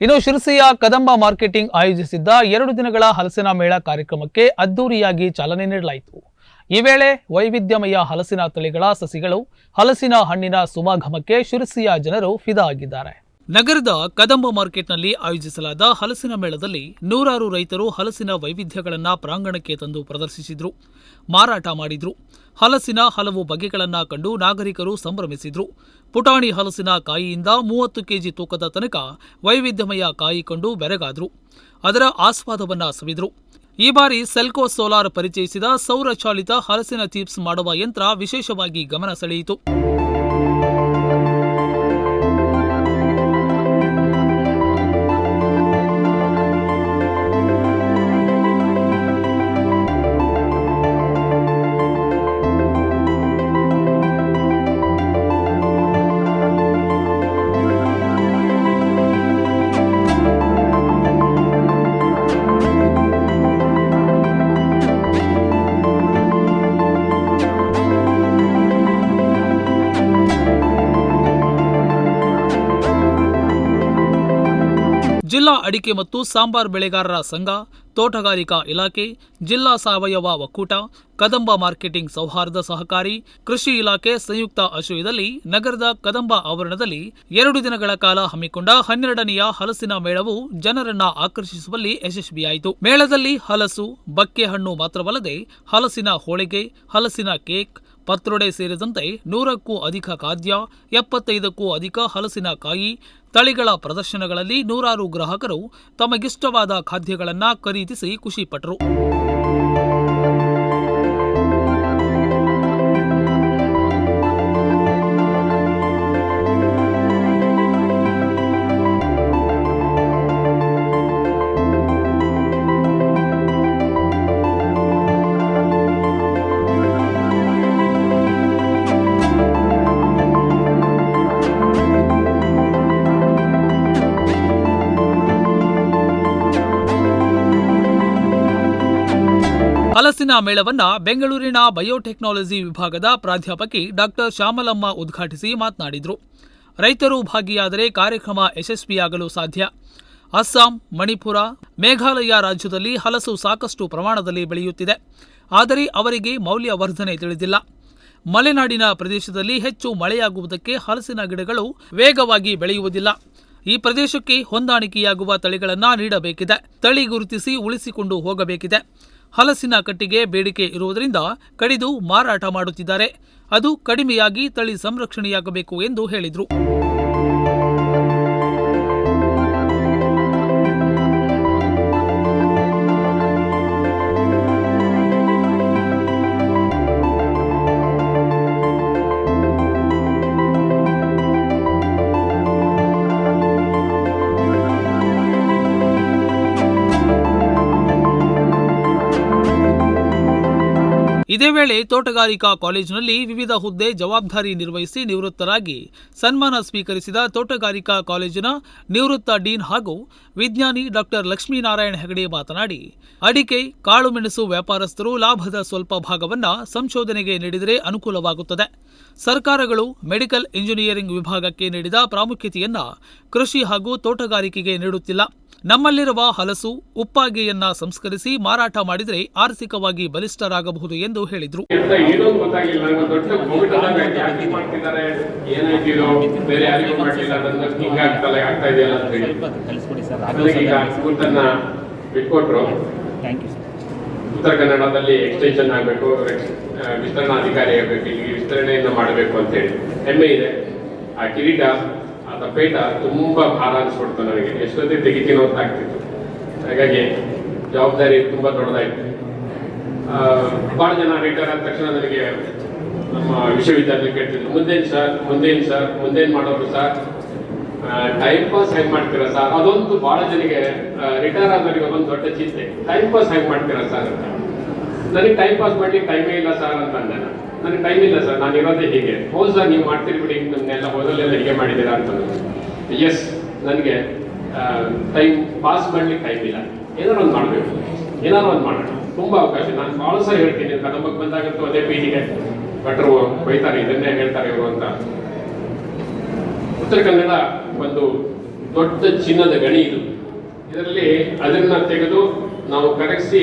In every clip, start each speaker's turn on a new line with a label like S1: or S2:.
S1: ಇನ್ನು ಶಿರಸಿಯ ಕದಂಬ ಮಾರ್ಕೆಟಿಂಗ್ ಆಯೋಜಿಸಿದ್ದ ಎರಡು ದಿನಗಳ ಹಲಸಿನ ಮೇಳ ಕಾರ್ಯಕ್ರಮಕ್ಕೆ ಅದ್ದೂರಿಯಾಗಿ ಚಾಲನೆ ನೀಡಲಾಯಿತು. ಈ ವೇಳೆ ವೈವಿಧ್ಯಮಯ ಹಲಸಿನ ತಳಿಗಳ ಸಸಿಗಳು, ಹಲಸಿನ ಹಣ್ಣಿನ ಸುಮಾಗಮಕ್ಕೆ ಶಿರಸಿಯ ಜನರು ಫಿದಾ ಆಗಿದ್ದಾರೆ ನಗರದ ಕದಂಬ ಮಾರ್ಕೆಟ್ನಲ್ಲಿ ಆಯೋಜಿಸಲಾದ ಹಲಸಿನ ಮೇಳದಲ್ಲಿ ನೂರಾರು ರೈತರು ಹಲಸಿನ ವೈವಿಧ್ಯಗಳನ್ನು ಪ್ರಾಂಗಣಕ್ಕೆ ತಂದು ಪ್ರದರ್ಶಿಸಿದ್ರು. ಮಾರಾಟ ಮಾಡಿದ್ರು. ಹಲಸಿನ ಹಲವು ಬಗೆಗಳನ್ನು ಕಂಡು ನಾಗರಿಕರು ಸಂಭ್ರಮಿಸಿದ್ರು. ಪುಟಾಣಿ ಹಲಸಿನ ಕಾಯಿಯಿಂದ ಮೂವತ್ತು ಕೆಜಿ ತೂಕದ ತನಕ ವೈವಿಧ್ಯಮಯ ಕಾಯಿ ಕಂಡು ಬೆರಗಾದರು. ಅದರ ಆಸ್ವಾದವನ್ನು ಸವಿದರು. ಈ ಬಾರಿ ಸೆಲ್ಕೋ ಸೋಲಾರ್ ಪರಿಚಯಿಸಿದ ಸೌರಚಾಲಿತ ಹಲಸಿನ ಚಿಪ್ಸ್ ಮಾಡುವ ಯಂತ್ರ ವಿಶೇಷವಾಗಿ ಗಮನ ಸೆಳೆಯಿತು. ಜಿಲ್ಲಾ ಅಡಿಕೆ ಮತ್ತು ಸಾಂಬಾರ್ ಬೆಳೆಗಾರರ ಸಂಘ, ತೋಟಗಾರಿಕಾ ಇಲಾಖೆ, ಜಿಲ್ಲಾ ಸಾವಯವ ಒಕ್ಕೂಟ, ಕದಂಬ ಮಾರ್ಕೆಟಿಂಗ್ ಸೌಹಾರ್ದ ಸಹಕಾರಿ, ಕೃಷಿ ಇಲಾಖೆ ಸಂಯುಕ್ತ ಆಶ್ರಯದಲ್ಲಿ ನಗರದ ಕದಂಬ ಆವರಣದಲ್ಲಿ ಎರಡು ದಿನಗಳ ಕಾಲ ಹಮ್ಮಿಕೊಂಡ ಹನ್ನೆರಡನೆಯ ಹಲಸಿನ ಮೇಳವು ಜನರನ್ನ ಆಕರ್ಷಿಸುವಲ್ಲಿ ಯಶಸ್ವಿಯಾಯಿತು. ಮೇಳದಲ್ಲಿ ಹಲಸು ಬಕ್ಕೆ ಹಣ್ಣು ಮಾತ್ರವಲ್ಲದೆ ಹಲಸಿನ ಹೋಳಿಗೆ, ಹಲಸಿನ ಕೇಕ್, ಪತ್ರೊಡೆ ಸೇರಿದಂತೆ ನೂರಕ್ಕೂ ಅಧಿಕ ಖಾದ್ಯ, ಎಪ್ಪತ್ತೈದಕ್ಕೂ ಅಧಿಕ ಹಲಸಿನ ಕಾಯಿ ತಳಿಗಳ ಪ್ರದರ್ಶನಗಳಲ್ಲಿ ನೂರಾರು ಗ್ರಾಹಕರು ತಮಗಿಷ್ಟವಾದ ಖಾದ್ಯಗಳನ್ನು ಖರೀದಿಸಿ ಖುಷಿಪಟ್ಟರು ಹಲಸಿನ ಮೇಳವನ್ನ ಬೆಂಗಳೂರಿನ ಬಯೋಟೆಕ್ನಾಲಜಿ ವಿಭಾಗದ ಪ್ರಾಧ್ಯಾಪಕಿ ಡಾಕ್ಟರ್ ಶ್ಯಾಮಲಮ್ಮ ಉದ್ಘಾಟಿಸಿ ಮಾತನಾಡಿದರು. ರೈತರು ಭಾಗಿಯಾದರೆ ಕಾರ್ಯಕ್ರಮ ಯಶಸ್ವಿಯಾಗಲು ಸಾಧ್ಯ. ಅಸ್ಸಾಂ, ಮಣಿಪುರ, ಮೇಘಾಲಯ ರಾಜ್ಯದಲ್ಲಿ ಹಲಸು ಸಾಕಷ್ಟು ಪ್ರಮಾಣದಲ್ಲಿ ಬೆಳೆಯುತ್ತಿದೆ. ಆದರೆ ಅವರಿಗೆ ಮೌಲ್ಯವರ್ಧನೆ ತಿಳಿದಿಲ್ಲ. ಮಲೆನಾಡಿನ ಪ್ರದೇಶದಲ್ಲಿ ಹೆಚ್ಚು ಮಳೆಯಾಗುವುದಕ್ಕೆ ಹಲಸಿನ ಗಿಡಗಳು ವೇಗವಾಗಿ ಬೆಳೆಯುವುದಿಲ್ಲ. ಈ ಪ್ರದೇಶಕ್ಕೆ ಹೊಂದಾಣಿಕೆಯಾಗುವ ತಳಿಗಳನ್ನು ನೀಡಬೇಕಿದೆ. ತಳಿ ಗುರುತಿಸಿ ಉಳಿಸಿಕೊಂಡು ಹೋಗಬೇಕಿದೆ. ಹಲಸಿನ ಕಟ್ಟಿಗೆ ಬೇಡಿಕೆ ಇರುವುದರಿಂದ ಕಡಿದು ಮಾರಾಟ ಮಾಡುತ್ತಿದ್ದಾರೆ. ಅದು ಕಡಿಮೆಯಾಗಿ ತಳಿ ಸಂರಕ್ಷಣೆಯಾಗಬೇಕು ಎಂದು ಹೇಳಿದರು. ಇದೇ ವೇಳೆ ತೋಟಗಾರಿಕಾ ಕಾಲೇಜಿನಲ್ಲಿ ವಿವಿಧ ಹುದ್ದೆ ಜವಾಬ್ದಾರಿ ನಿರ್ವಹಿಸಿ ನಿವೃತ್ತರಾಗಿ ಸನ್ಮಾನ ಸ್ವೀಕರಿಸಿದ ತೋಟಗಾರಿಕಾ ಕಾಲೇಜಿನ ನಿವೃತ್ತ ಡೀನ್ ಹಾಗೂ ವಿಜ್ಞಾನಿ ಡಾಕ್ಟರ್ ಲಕ್ಷ್ಮೀನಾರಾಯಣ ಹೆಗಡೆ ಮಾತನಾಡಿ, ಅಡಿಕೆ, ಕಾಳುಮೆಣಸು ವ್ಯಾಪಾರಸ್ಥರು ಲಾಭದ ಸ್ವಲ್ಪ ಭಾಗವನ್ನು ಸಂಶೋಧನೆಗೆ ನೀಡಿದರೆ ಅನುಕೂಲವಾಗುತ್ತದೆ. ಸರ್ಕಾರಗಳು ಮೆಡಿಕಲ್ ಇಂಜಿನಿಯರಿಂಗ್ ವಿಭಾಗಕ್ಕೆ ನೀಡಿದ ಪ್ರಾಮುಖ್ಯತೆಯನ್ನು ಕೃಷಿ ಹಾಗೂ ತೋಟಗಾರಿಕೆಗೆ ನೀಡುತ್ತಿಲ್ಲ. ನಮ್ಮಲ್ಲಿರುವ ಹಲಸು ಉಪ್ಪಾಗೆಯನ್ನ ಸಂಸ್ಕರಿಸಿ ಮಾರಾಟ ಮಾಡಿದರೆ ಆರ್ಥಿಕವಾಗಿ ಬಲಿಷ್ಠರಾಗಬಹುದು ಎಂದು ಹೇಳಿದರು.
S2: ಉತ್ತರ ಕನ್ನಡದಲ್ಲಿ ಎಕ್ಸ್ಟೆನ್ಷನ್ ಆಗಬೇಕು ವಿಸ್ತರಣಾಧಿಕಾರಿ ಆಗಬೇಕು ಇಲ್ಲಿ ವಿಸ್ತರಣೆಯನ್ನು ಮಾಡಬೇಕು ಅಂತ ಹೇಳಿ. ಹೆಮ್ಮೆ ಇದೆ. ಆ ಕಿರೀಟ ಆ ಪೇಟ ತುಂಬಾ ಭಾರ ಅನಿಸ್ಬಿಡ್ತು ನನಗೆ. ಎಷ್ಟೊತ್ತಿಗೆ ತೆಗಿತೀನೋ ಅಂತ ಆಗ್ತಿತ್ತು. ಹಾಗಾಗಿ ಜವಾಬ್ದಾರಿ ತುಂಬಾ ದೊಡ್ಡದಾಯ್ತು. ಭಾಳ ಜನ ರಿಟೈರ್ ಆದ ತಕ್ಷಣ ನನಗೆ ನಮ್ಮ ವಿಶ್ವವಿದ್ಯಾಲಯ ಕೇಳ್ತಿದ್ರು, ಮುಂದೇನು ಸರ್? ಮುಂದೇನು ಸರ್? ಮುಂದೇನು ಮಾಡೋರು ಸರ್? ಟೈಮ್ ಪಾಸ್ ಹೆಂಗ್ ಮಾಡ್ತೀರಾ ಸರ್? ಅದೊಂದು ಬಹಳ ಜನಕ್ಕೆ ರಿಟೈರ್ ಆದವರಿಗೆ ಒಂದು ದೊಡ್ಡ ಚಿಂತೆ. ಟೈಮ್ ಪಾಸ್ ಹೆಂಗೆ ಮಾಡ್ತೀರಾ ಸರ್? ಅಂತ. ನನಗೆ ಟೈಮ್ ಪಾಸ್ ಮಾಡಲಿಕ್ಕೆ ಟೈಮೇ ಇಲ್ಲ ಸರ್ ಅಂತ ಅಂದೆ ನಾನು. ನನಗೆ ಟೈಮ್ ಇಲ್ಲ ಸರ್ ನಾನು ಇರೋದೇ ಹೀಗೆ. ಹೌದು ನೀವು ಮಾಡ್ತೀರಿ ಬಿಡಿ. ನಮ್ಮನ್ನೆಲ್ಲ ಹೋದಲ್ಲೆಲ್ಲ ಹೀಗೆ ಮಾಡಿದ್ದೀರಾ ಅಂತ ಎಸ್ ನನಗೆ ಟೈಮ್ ಪಾಸ್ ಮಾಡ್ಲಿಕ್ಕೆ ಟೈಮ್ ಇಲ್ಲ. ಏನಾರು ಒಂದು ಮಾಡಬೇಕು ಏನಾರು ಒಂದು ಮಾಡೋಣ. ತುಂಬ ಅವಕಾಶ. ನಾನು ಭಾಳ ಸಹ ಹೇಳ್ತೀನಿ. ಕದಂಬಕ್ಕೆ ಬಂದಾಗಂತೂ ಅದೇ ಪೀಳಿಗೆ ಭಟ್ರು ಬೈತಾರೆ. ಇದನ್ನೇ ಹೇಳ್ತಾರೆ ಇವರು ಅಂತ. ಉತ್ತರ ಕನ್ನಡ ಒಂದು ದೊಡ್ಡ ಚಿನ್ನದ ಗಣಿ ಇದು. ಇದರಲ್ಲಿ ಅದನ್ನ ತೆಗೆದು ನಾವು ಕರಗಿಸಿ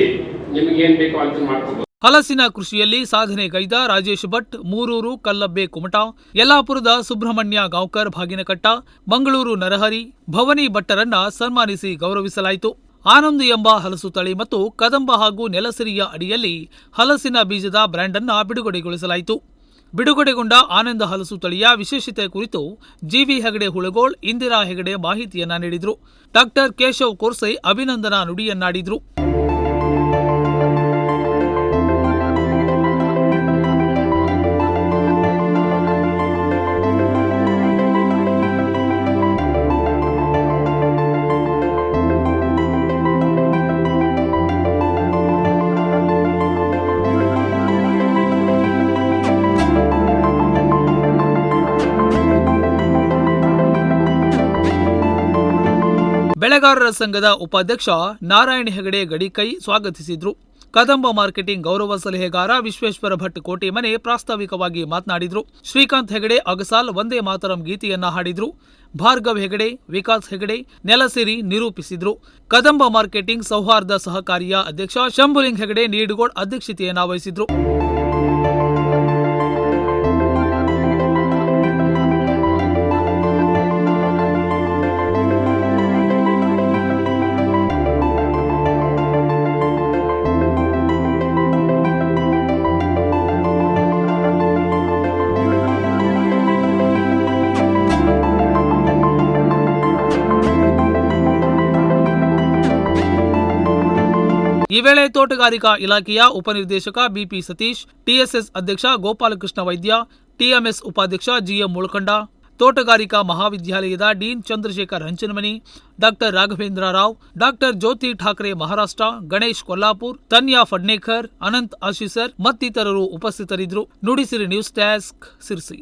S2: ನಿಮಗೇನು ಬೇಕೋ ಅಂತ ಮಾಡ್ಕೋಬಹುದು
S1: ಹಲಸಿನ ಕೃಷಿಯಲ್ಲಿ ಸಾಧನೆ ಗೈದ ರಾಜೇಶ್ ಭಟ್, ಮೂರೂರು ಕಲ್ಲಬ್ಬೆ ಕುಮಟ, ಯಲ್ಲಾಪುರದ ಸುಬ್ರಹ್ಮಣ್ಯ ಗಾಂವ್ಕರ್ ಭಾಗಿನಕಟ್ಟ, ಮಂಗಳೂರು ನರಹರಿ, ಭವನಿ ಭಟ್ಟರನ್ನ ಸನ್ಮಾನಿಸಿ ಗೌರವಿಸಲಾಯಿತು. ಆನಂದ್ ಎಂಬ ಹಲಸು ತಳಿ ಮತ್ತು ಕದಂಬ ಹಾಗೂ ನೆಲಸಿರಿಯ ಅಡಿಯಲ್ಲಿ ಹಲಸಿನ ಬೀಜದ ಬ್ರ್ಯಾಂಡ್ ಅನ್ನ ಬಿಡುಗಡೆಗೊಳಿಸಲಾಯಿತು. ಬಿಡುಗಡೆಗೊಂಡ ಆನಂದ ಹಲಸು ತಳಿಯ ವಿಶೇಷತೆ ಕುರಿತು ಜಿವಿ ಹೆಗಡೆ ಹುಳಗೋಳ್, ಇಂದಿರಾ ಹೆಗಡೆ ಮಾಹಿತಿಯನ್ನ ನೀಡಿದರು. ಡಾಕ್ಟರ್ ಕೇಶವ್ ಕೋರ್ಸೈ ಅಭಿನಂದನಾ ನುಡಿಯನ್ನಾಡಿದ್ರು. ಬೆಳೆಗಾರರ ಸಂಘದ ಉಪಾಧ್ಯಕ್ಷ ನಾರಾಯಣ ಹೆಗಡೆ ಗಡಿಕೈ ಸ್ವಾಗತಿಸಿದ್ರು. ಕದಂಬ ಮಾರ್ಕೆಟಿಂಗ್ ಗೌರವ ಸಲಹೆಗಾರ ವಿಶ್ವೇಶ್ವರ ಭಟ್ ಕೋಟೆಮನೆ ಪ್ರಾಸ್ತಾವಿಕವಾಗಿ ಮಾತನಾಡಿದರು. ಶ್ರೀಕಾಂತ್ ಹೆಗಡೆ ಅಗಸಾಲ್ ವಂದೇ ಮಾತರಂ ಗೀತೆಯನ್ನ ಹಾಡಿದ್ರು. ಭಾರ್ಗವ್ ಹೆಗಡೆ, ವಿಕಾಸ್ ಹೆಗಡೆ ನೆಲಸಿರಿ ನಿರೂಪಿಸಿದ್ರು. ಕದಂಬ ಮಾರ್ಕೆಟಿಂಗ್ ಸೌಹಾರ್ದ ಸಹಕಾರಿಯ ಅಧ್ಯಕ್ಷ ಶಂಭುಲಿಂಗ್ ಹೆಗಡೆ ನೀಡುಗೋಡ್ ಅಧ್ಯಕ್ಷತೆಯನ್ನ ವಹಿಸಿದ್ರು. ಈ ವೇಳೆ ತೋಟಗಾರಿಕಾ ಇಲಾಖೆಯ ಉಪನಿರ್ದೇಶಕ ಬಿಪಿ ಸತೀಶ್, ಟಿಎಸ್ಎಸ್ ಅಧ್ಯಕ್ಷ ಗೋಪಾಲಕೃಷ್ಣ ವೈದ್ಯ, ಟಿಎಂಎಸ್ ಉಪಾಧ್ಯಕ್ಷ ಜಿಎಂ ಮುಳಖಂಡ ತೋಟಗಾರಿಕಾ ಮಹಾವಿದ್ಯಾಲಯದ dean Chandrashekhar Hanchanamani, doctor Raghavendra Rao, doctor Jyoti Thackeray Maharashtra, Ganesh Kolhapur, Tanya Phadnekar, Anant Ashisar ಮತ್ತಿತರರು ಉಪಸ್ಥಿತರಿದ್ದರು. Nudisiri news desk Sirsi.